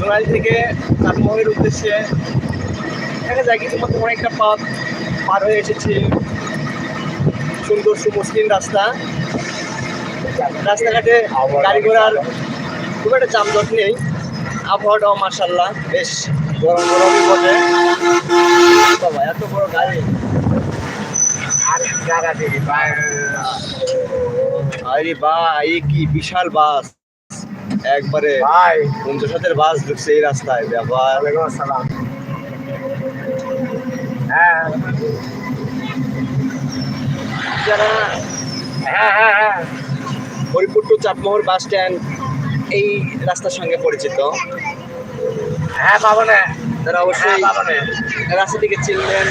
সোনালি থেকে চাটমোহরের উদ্দেশ্যে দেখা যায় কিছু মধ্যে অনেকটা পথ পার হয়ে এসেছি। সুন্দর সুমসলিন রাস্তা। রাস্তাঘাটে গাড়ি ঘোড়ার খুব একটা যানজট নেই। আবহাওয়াটাও মার্শাল্লাহ বেশ গরম গরমই বটে। বাবা, এত বড় গাড়ি। আরে বা এই কি বিশাল বাস। একবারে ভাই। পঞ্চাশের বাস ঢুকছে এই রাস্তায় ব্যাপার। হ্যাঁ। হ্যাঁ হ্যাঁ হ্যাঁ। Haripur to Chatmohar bus stand এই রাস্তার সঙ্গে পরিচিত। হ্যাঁ পাবো না তারা অবশ্যই হ্যাঁ, পাবো না রাস্তাটিকে চিনবেন।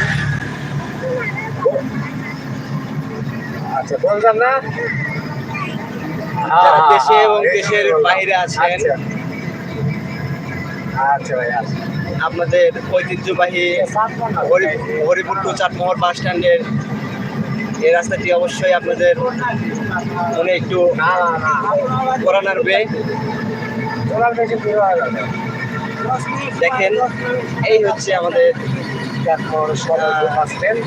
আচ্ছা বললাম না? যারা দেশে এবং দেশের বাইরে আছেন। আচ্ছা। আচ্ছা ভাই আপনাদের ঐতিহ্যবাহী হরি- হরিপুর টু চাটমোহর বাস স্ট্যান্ডের এই রাস্তাটি অবশ্যই আপনাদের মনে একটু না না না। করা নাড়বে। ওনার বেশি দূরে হয়ে যাবে দেখেন এই হচ্ছে আমাদের সদর bus stand.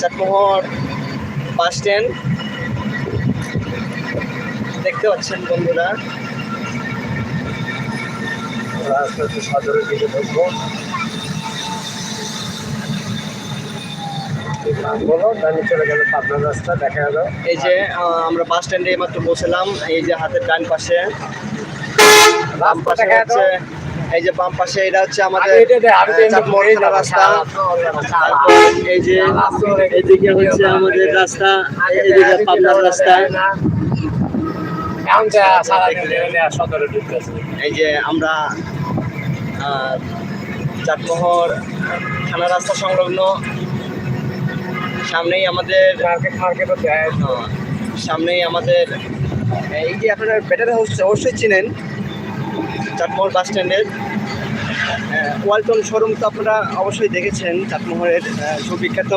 Chatmohar bus stand. দেখতে পাচ্ছেন বন্ধুরা। রাস্তা হচ্ছে সদরের দিকে ঢুকবো বলো ডানি চলে গেল পাবনার রাস্তা দেখা গেল। এই যে আমরা বাস স্ট্যান্ডে মাত্র পৌঁছলাম এই যে হাতের ডান পাশে। বাম পাশে হচ্ছে এই যে বাম পাশে এটা হচ্ছে আমাদের রাস্তা। এই যে এদিকে হচ্ছে আমাদের রাস্তা এদিকে পাবনার রাস্তা এখন যা সারা সদরে ঢুকতেছে এই যে আমরা চাটমোহর থানা রাস্তা সংলগ্ন সামনেই আমাদের মার্কেট মার্কেটও দেয় আহ, সামনেই আমাদের এই যে আপনারা ব্যাটারি হাউস অবশ্যই চিনেন চাটমোহর বাস স্ট্যান্ডের ওয়ালটন শোরুম তো আপনারা অবশ্যই দেখেছেন চাটমোহরের আহ, সুবিখ্যাত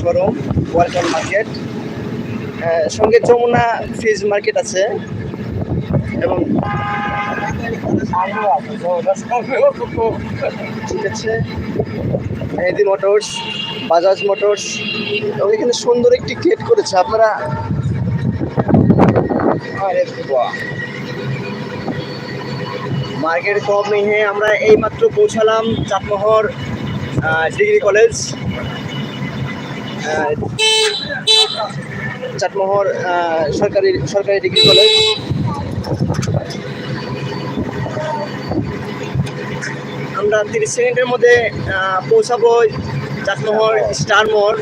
শোরুম ওয়ালটন মার্কেট। সঙ্গে যমুনা ফিজ মার্কেট আছে। এবং ঠিক আছে। Mehedi motors Bajaj motors. এবং এখানে সুন্দর একটি গেট করেছে আপনারা মার্কেট কম নিয়ে আমরা এইমাত্র পৌঁছালাম Chatmohar ah, degree college. Chatmohar সরকারি সরকারি ডিগ্রি কলেজ। আমরা তিরিশ সেকেন্ডের মধ্যে পৌঁছাবো চাটমোহর স্টার মোড়।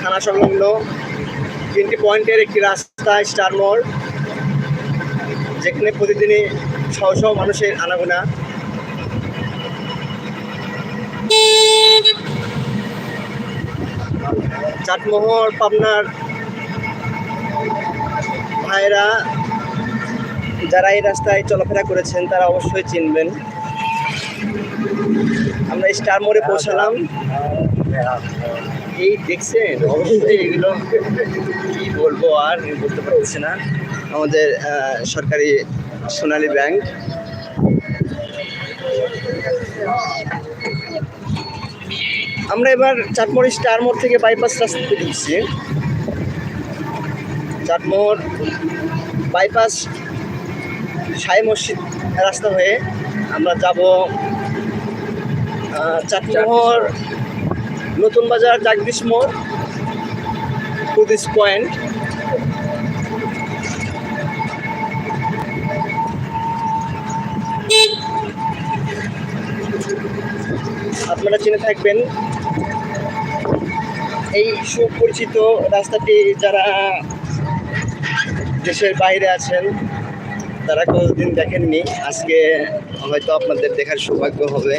থানা সংলগ্ন তিনটি পয়েন্টের একটি রাস্তা স্টার মোড়, যেখানে প্রতিদিনই শহ মানুষের আনাগোনা। চাটমোহর পাবনার ভাইরা যারা এই রাস্তায় চলাফেরা করেছেন, তারা অবশ্যই চিনবেন। আমরা স্টার মোড়ে পৌঁছালাম। এই দেখছেন? অবশ্যই এগুলো কি বলব আর বলতে পারছি না। আমাদের সরকারি সোনালী ব্যাংক। আমরা এবার চাটমোড় স্টার মোড় থেকে বাইপাস রাস্তাতে ঢুকছি। চাটমোড় বাইপাস সাই মসজিদ রাস্তা হয়ে আমরা যাব চাটমোহর নতুন বাজার জাগদিশ মোড় পুদিস পয়েন্ট। আপনারা চিনে থাকবেন এই সুপরিচিত রাস্তাটি যারা দেশের বাইরে আছেন তারা কোনোদিন দেখেননি আজকে হয়তো আপনাদের দেখার সৌভাগ্য হবে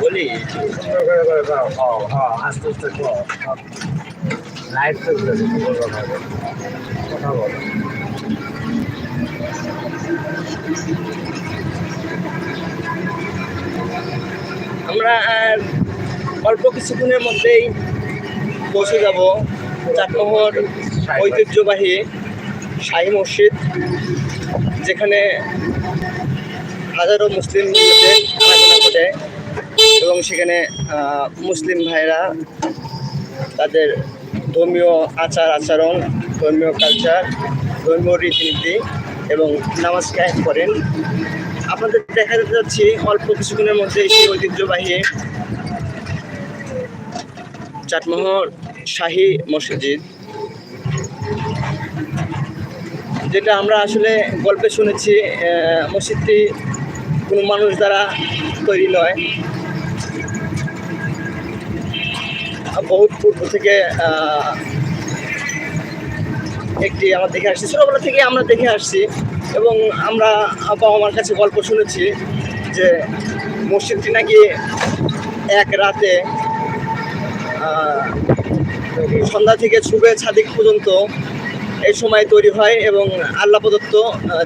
বলি লাইট তো কথা বলো আমরা আর অল্প কিছুক্ষণের মধ্যেই পৌঁছে যাব চাটমোহর ঐতিহ্যবাহী শাহী মসজিদ যেখানে হাজারো মুসলিম লোকের আনাগোনা ঘটে এবং সেখানে মুসলিম ভাইরা তাদের ধর্মীয় আচার আচরণ, ধর্মীয় কালচার ধর্মীয় রীতিনীতি এবং নামাজ কায়েম করেন। আপনাদের দেখা যেতে যাচ্ছি অল্প কিছুদিনের মধ্যে সেই ঐতিহ্যবাহী চাটমোহর শাহী মসজিদ, যেটা আমরা আসলে গল্পে শুনেছি মসজিদটি কোনো মানুষ দ্বারা তৈরি নয়। বহুত পূর্ব থেকে একটি আমরা দেখে আসছি, ছোটোবেলা থেকে আমরা দেখে আসছি এবং আমরা বাবা মার কাছে গল্প শুনেছি যে মসজিদটি নাকি এক রাতে সন্ধ্যা থেকে ছুবে ছাদিক পর্যন্ত এই সময় তৈরি হয় এবং আল্লাহ প্রদত্ত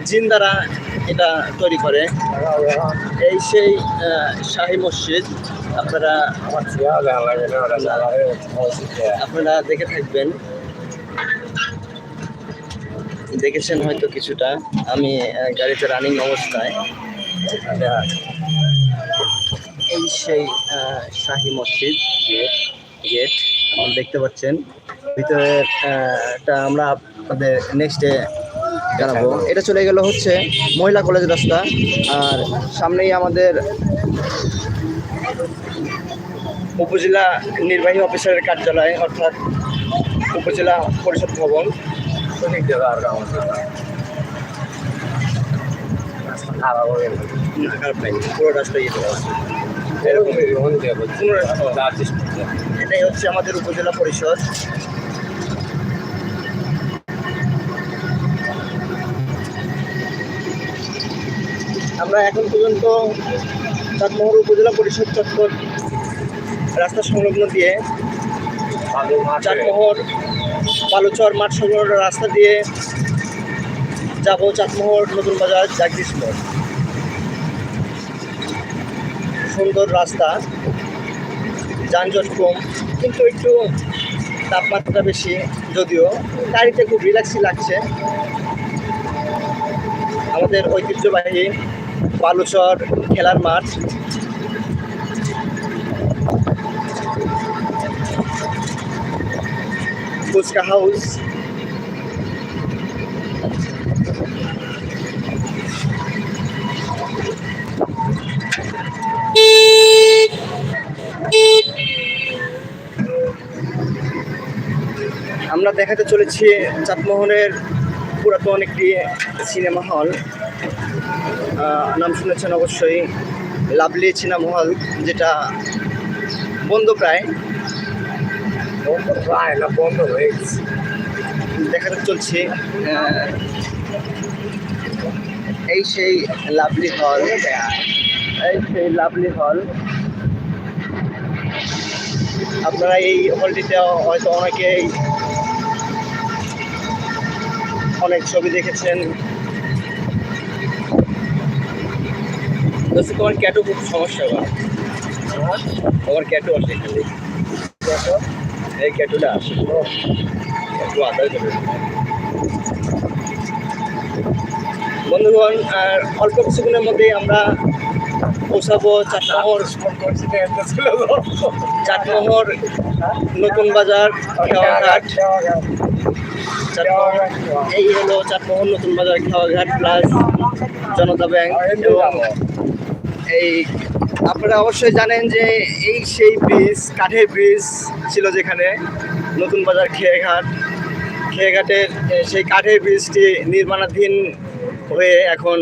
জিন দ্বারা এটা তৈরি করে। এই সেই শাহী মসজিদ আপনারা আপনারা দেখে থাকবেন। দেখেছেন হয়তো কিছুটা। আমি গাড়িতে রানিং অবস্থায়। এই সেই শাহী মসজিদ গেট আপনারা দেখতে পাচ্ছেন। ভিতরে আহ, টা আমরা আপনাদের নেক্সটে জানাব। এটা চলে গেল হচ্ছে মহিলা কলেজ রাস্তা। আর সামনেই আমাদের উপজেলা নির্বাহী অফিসারের কার্যালয়, অর্থাৎ উপজেলা পরিষদ ভবন। পুরো এটাই হচ্ছে আমাদের উপজেলা পরিষদ। আমরা এখন পর্যন্ত চাটমোহর উপজেলা পরিষদ চত্বর রাস্তা সংলগ্ন দিয়ে চাটমোহর বালুচর মাঠ সংলগ্ন রাস্তা দিয়ে যাব চাটমোহর নতুন বাজার জাগদিশ সুন্দর রাস্তা, যানজট কম, কিন্তু একটু তাপমাত্রা বেশি যদিও। গাড়িতে খুব রিল্যাক্সই লাগছে। আমাদের ঐতিহ্যবাহী বালুচর খেলার মাঠ। ফুচকা হাউস। আমরা দেখাতে চলেছি চাটমোহনের পুরাতন একটি সিনেমা হল। নাম শুনেছেন অবশ্যই। লাভলি সিনেমা হল যেটা বন্ধ প্রায়। বন্ধ প্রায় না বন্ধ হয়ে গেছে। দেখাতে চলছি। এই সেই লাভলি হল। এই সেই লাভলি হল। আপনারা এই হলটিতে হয়তো অনেকেই অনেক ছবি দেখেছেন। দোস্ত, তোমার ক্যাটু খুব সমস্যা বা তোমার ক্যাটু আসে খালি এই ক্যাটুটা আসে। একটু আদায় করে বন্ধুগণ আর অল্প কিছুক্ষণের মধ্যেই আমরা পৌঁছাবো চাটমোহর। চাটমোহর নতুন বাজার খেওয়াঘাট। এই হলো চাটমোহর নতুন বাজার খেওয়াঘাট প্লাস জনতা ব্যাংক এই আপনারা অবশ্যই জানেন যে এই সেই ব্রিজ কাঠের ব্রিজ ছিল যেখানে নতুন বাজার খেয়েঘাট। খেয়েঘাটের সেই কাঠের ব্রিজটি নির্মাণাধীন হয়ে এখন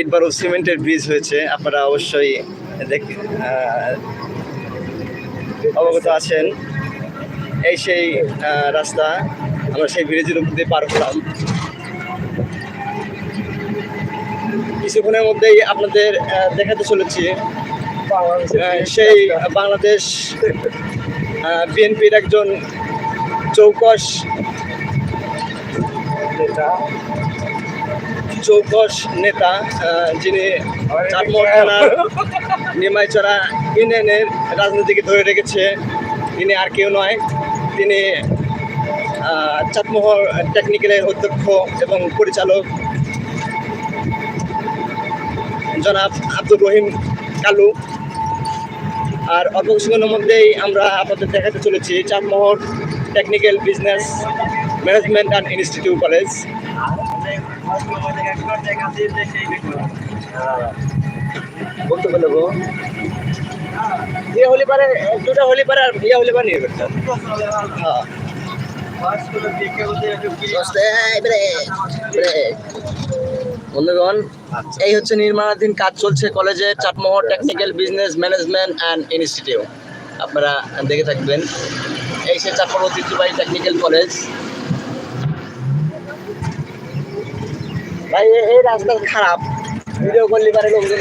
ইটবারু সিমেন্টের ব্রিজ হয়েছে। আপনারা অবশ্যই দেখ অবগত আছেন। এই সেই রাস্তা, আমরা সেই ব্রিজের উপর দিয়ে পার হলাম। কিছুক্ষণের মধ্যেই আপনাদের দেখাতে চলেছি। সেই বাংলাদেশ বিএনপির একজন চৌকস চৌকস নেতা যিনি চাটমোহর নিমাইচড়া ইউনিয়নের রাজনীতিকে ধরে রেখেছে। তিনি আর কেউ নয়। তিনি চাটমোহর টেকনিক্যালের অধ্যক্ষ এবং পরিচালক। জনাব আব্দুর রহিম কালু। আর অল্প কিছুক্ষণের মধ্যেই আমরা আপনাদের দেখাতে চলেছি Chatmohar technical business management and institute college বলতে বলে গো ইয়ে হলে পারে দুটা হলে পারে আর ইয়ে হলে পারে নিয়ে করতে হ্যাঁ। বন্ধুগণ এই হচ্ছে নির্মাণাধীন কাজ চলছে কলেজে Chatmohar technical business management and institute আপনারা দেখে থাকবেন। এই সে চাটমোহর ঐতিহ্যবাহী টেকনিক্যাল কলেজ ভাই এই রাস্তা খারাপ। ভিডিও করলে পারে লোকজন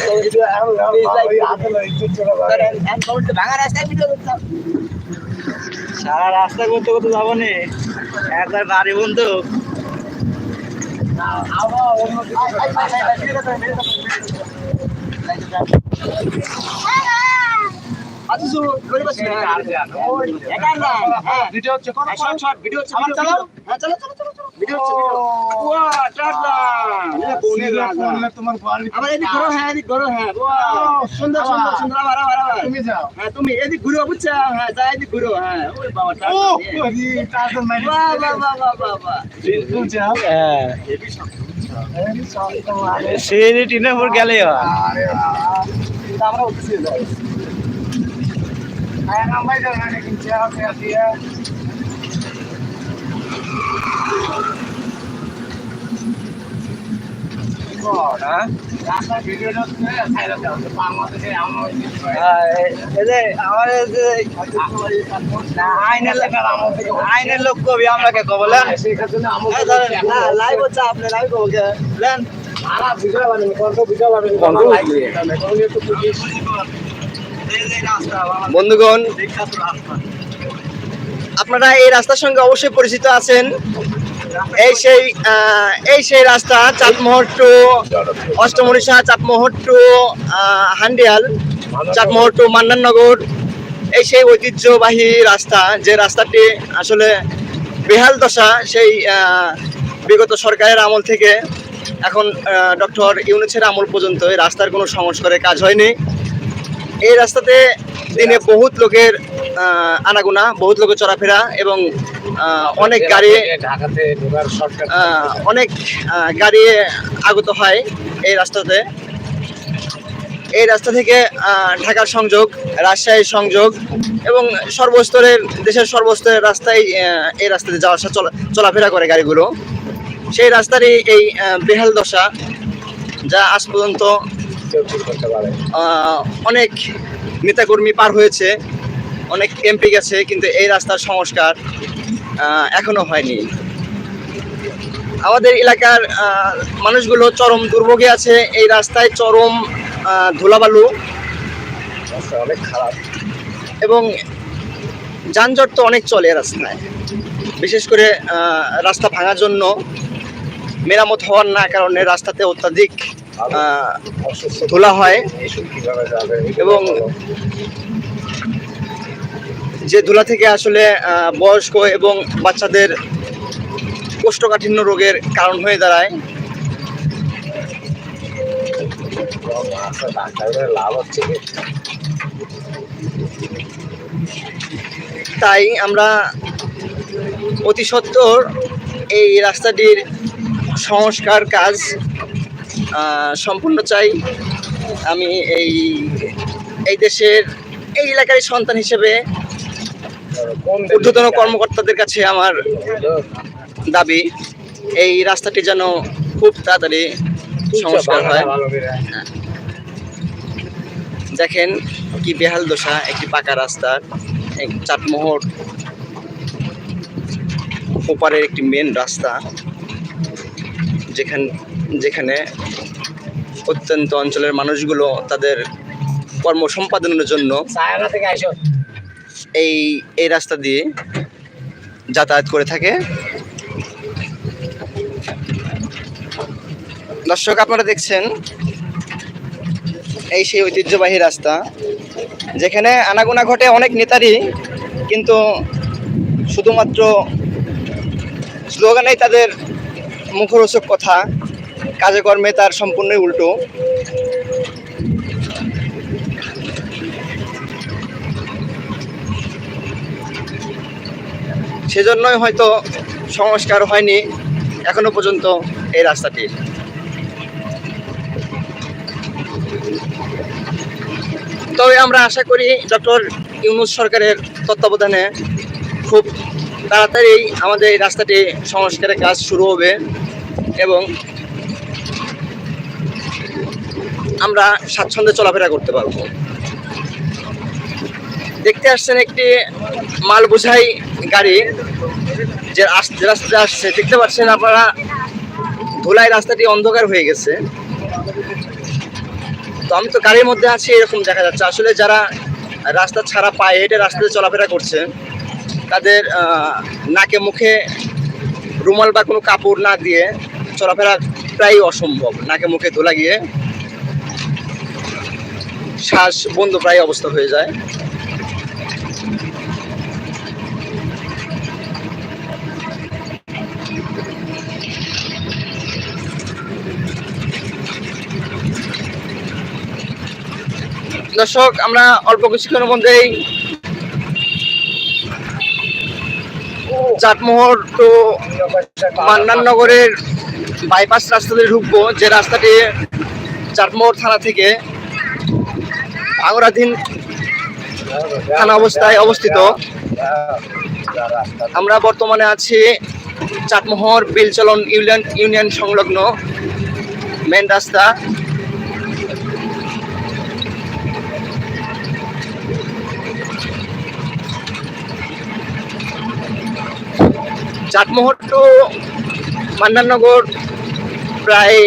সারা রাস্তা করতে করতে যাব নি। একবার গাড়ি বন্ধু। আবহাওয়া ভিডিও হচ্ছে ভিডিও হ্যাঁ ভিডিও তোমার হ্যাঁ হ্যাঁ সুন্দর সুন্দর সুন্দর তুমি যাও হ্যাঁ তুমি এদিক ঘুরো বুঝছ হ্যাঁ যা ঘুরো হ্যাঁ ওই বাবা টাটা বাহ বিলকুল যাও হ্যাঁ গেলে আমরা আইনের লোক কবি আমরা কে আমরা লাইভ হচ্ছে আপনি লাইভ কবো কে বন্ধুগণ, আপনারা এই রাস্তার সঙ্গে অবশ্যই পরিচিত আছেন। এই সেই এই সেই রাস্তা Chatmohar to Ashtamarisha Chatmohar to Handial Chatmohar to Mannannagar এই সেই ঐতিহ্যবাহী রাস্তা, যে রাস্তাটি আসলে বেহাল দশা, সেই বিগত সরকারের আমল থেকে এখন ডক্টর ইউনুসের আমল পর্যন্ত এই রাস্তার কোনো সংস্কারের কাজ হয়নি। এই রাস্তাতে দিনে বহুত লোকের আনাগোনা বহুত লোকের চলাফেরা এবং অনেক গাড়ি অনেক গাড়ি আগত হয় এই রাস্তাতে। এই রাস্তা থেকে ঢাকার সংযোগ রাজশাহীর সংযোগ এবং সর্বস্তরের দেশের সর্বস্তরের রাস্তায় এই রাস্তাতে যাওয়া আসা চলা চলাফেরা করে গাড়িগুলো। সেই রাস্তারই এই বেহাল দশা যা আজ পর্যন্ত অনেক নেতাকর্মী পার হয়েছে অনেক এমপি গেছে কিন্তু এই রাস্তার সংস্কার এখনও হয়নি। আমাদের এলাকার মানুষগুলো চরম দুর্ভোগে আছে এই রাস্তায় চরম ধুলাবালু। অনেক খারাপ। এবং যানজট তো অনেক চলে রাস্তায়। বিশেষ করে রাস্তা ভাঙার জন্য মেরামত হওয়ার না কারণে রাস্তাতে অত্যাধিক ধুলা হয় এবং যে ধুলা থেকে আসলে বয়স্ক এবং বাচ্চাদের কোষ্ঠকাঠিন্য রোগের কারণ হয়ে দাঁড়ায়। লাভ হচ্ছে তাই আমরা অতি সত্বর এই রাস্তাটির সংস্কার কাজ সম্পূর্ণ চাই আমি এই এই দেশের এই এলাকারই সন্তান হিসেবে ঊর্ধ্বতন কর্মকর্তাদের কাছে আমার দাবি এই রাস্তাটি যেন খুব তাড়াতাড়ি সংস্কার হয়। দেখেন কি বেহাল দশা একটি পাকা রাস্তার এক চাটমোহর ওপারের একটি মেন রাস্তা যেখান যেখানে অত্যন্ত অঞ্চলের মানুষগুলো তাদের কর্ম সম্পাদনের জন্য এই এই রাস্তা দিয়ে যাতায়াত করে থাকে। দর্শক আপনারা দেখছেন এই সেই ঐতিহ্যবাহী রাস্তা যেখানে আনাগোনা ঘটে অনেক নেতারই কিন্তু শুধুমাত্র স্লোগানেই তাদের মুখরোচক কথা কাজে কর্মে তার সম্পূর্ণই উল্টো। সেজন্যই হয়তো সংস্কার হয়নি এখনও পর্যন্ত এই রাস্তাটির তবে আমরা আশা করি ডক্টর ইউনুস সরকারের তত্ত্বাবধানে খুব তাড়াতাড়ি আমাদের এই রাস্তাটি সংস্কারের কাজ শুরু হবে এবং আমরা স্বাচ্ছন্দ্যে চলাফেরা করতে পারব। দেখতে আসছেন একটি মাল বোঝাই গাড়ি, যে আস- যে রাস্তাতে আসছে। দেখতে পাচ্ছেন আপনারা, ধুলাই রাস্তাটি অন্ধকার হয়ে গেছে। তো আমি তো গাড়ির মধ্যে আছি, এরকম দেখা যাচ্ছে। আসলে যারা রাস্তা ছাড়া পায়ে হেঁটে রাস্তাতে চলাফেরা করছে, তাদের নাকে মুখে রুমাল বা কোনো কাপড় না দিয়ে চলাফেরা প্রায় অসম্ভব। নাকে মুখে ধুলা গিয়ে শ্বাস বন্ধ প্রায় অবস্থা হয়ে যায়। দর্শক, আমরা অল্প কিছুক্ষণের মধ্যেই চাটমোহর টু মান্নাননগরের বাইপাস রাস্তা দিয়ে ঢুকবো। যে রাস্তাটি চাটমোহর থানা থেকে আঙরাধীন থানা অবস্থায় অবস্থিত। আমরা বর্তমানে আছি চাটমোহর বিলচলন ইউনিয়ন ইউনিয়ন সংলগ্ন মেন রাস্তা। চাটমোহর টু মান্নাননগর প্রায়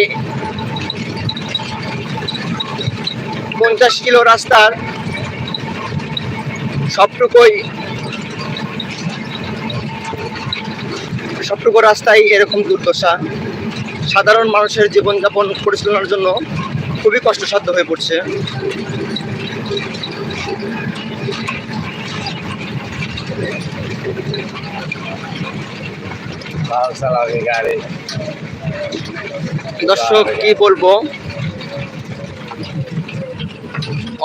পঞ্চাশ কিলো রাস্তার সবটুকুই সবটুকু রাস্তায় এরকম দুর্দশা। সাধারণ মানুষের জীবনযাপন পরিচালনার জন্য খুবই কষ্টসাধ্য হয়ে পড়ছে। দর্শক কি বলব?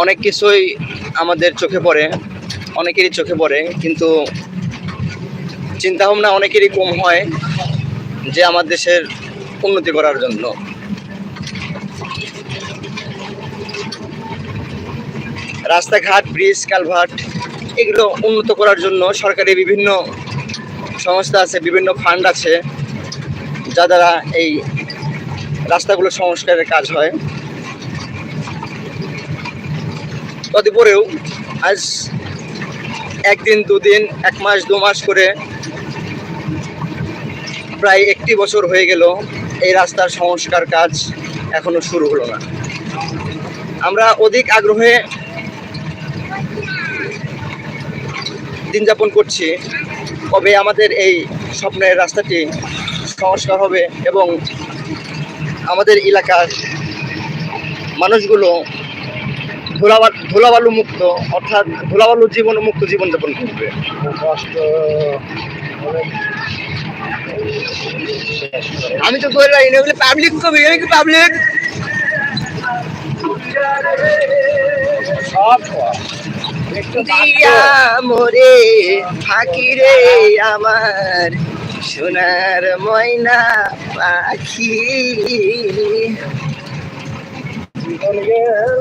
অনেক কিছুই আমাদের চোখে পড়ে, অনেকেরই চোখে পড়ে, কিন্তু চিন্তা ভাবনা অনেকেরই কম হয় যে আমার দেশের উন্নতি করার জন্য। রাস্তাঘাট, ব্রিজ, কালভার্ট, এগুলো উন্নত করার জন্য সরকারি বিভিন্ন সংস্থা আছে, বিভিন্ন ফান্ড আছে, যা দ্বারা এই রাস্তাগুলো সংস্কারের কাজ হয়। তদুপরেও আজ একদিন, দুদিন, এক মাস, দু মাস করে প্রায় একটি বছর হয়ে গেল এই রাস্তার সংস্কার কাজ এখনও শুরু হলো না। আমরা অধিক আগ্রহে দিন যাপন করছি কবে আমাদের এই স্বপ্নের রাস্তাটি সংস্কার হবে এবং আমাদের এলাকার মানুষগুলো ধুলাবাল ধুলাবালু মুক্ত অর্থাৎ ধুলাবালু জীবন মুক্ত জীবনযাপন করবে। আমি তো রাখি না পাবলিক কবি কি পাবলিক দিয়া মোরে ফাঁকি রে আমার, সোনার ময়না পাখি। জীবন গেল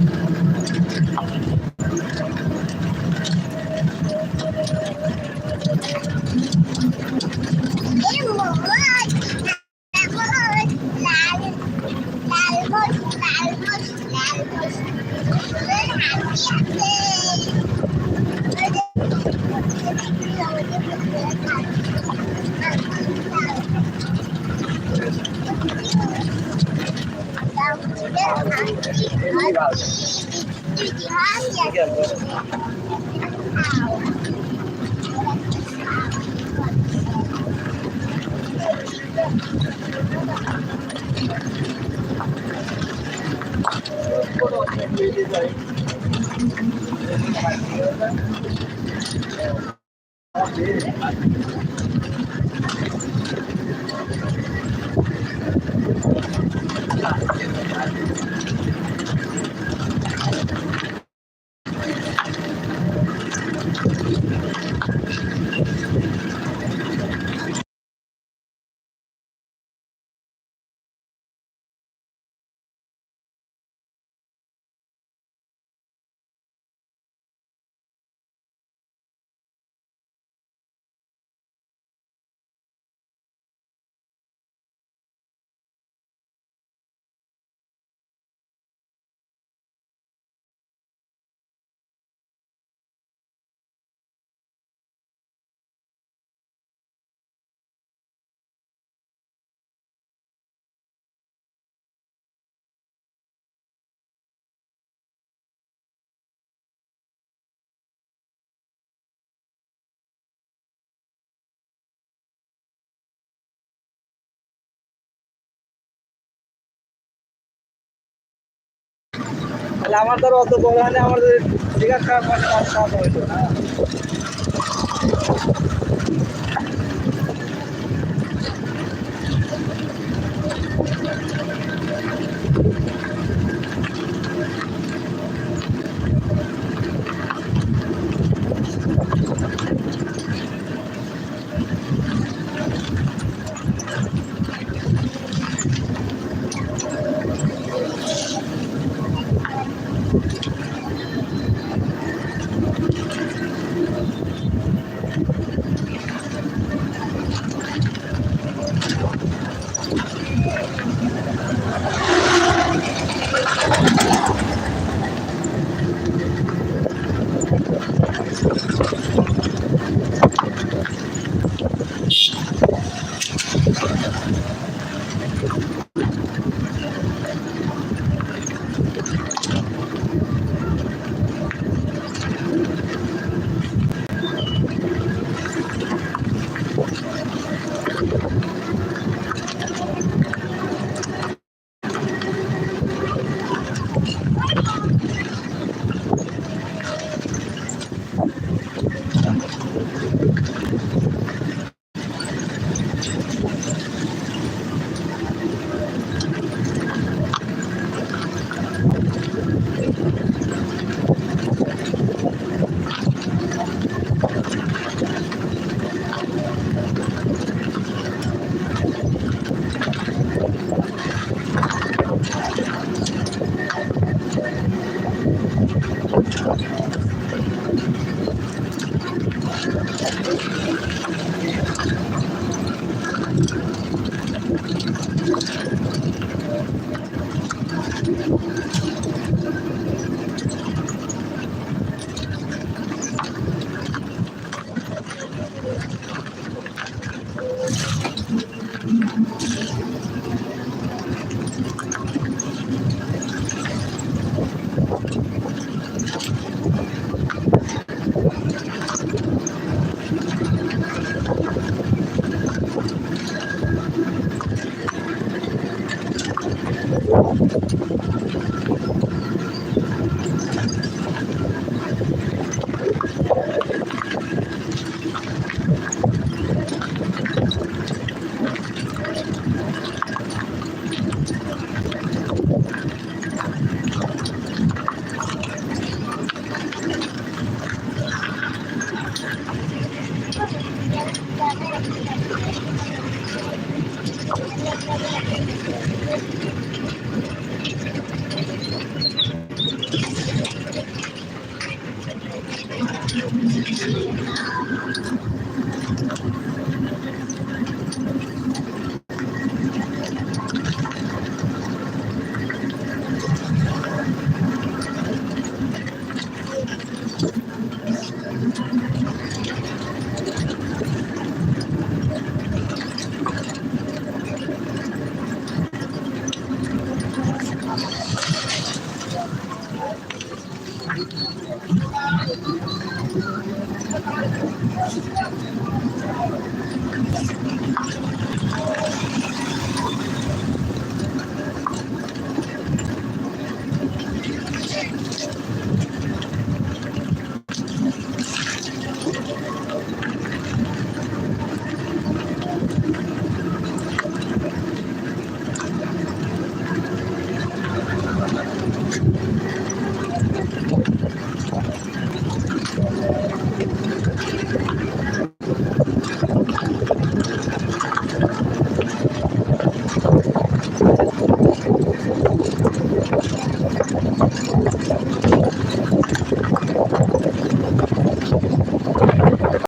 বাড়ির করে তাহলে আমার ধরো অত বড় হলে আমাদের জিজ্ঞাসা করার পয়সা তার সাহায্য হইতো Thank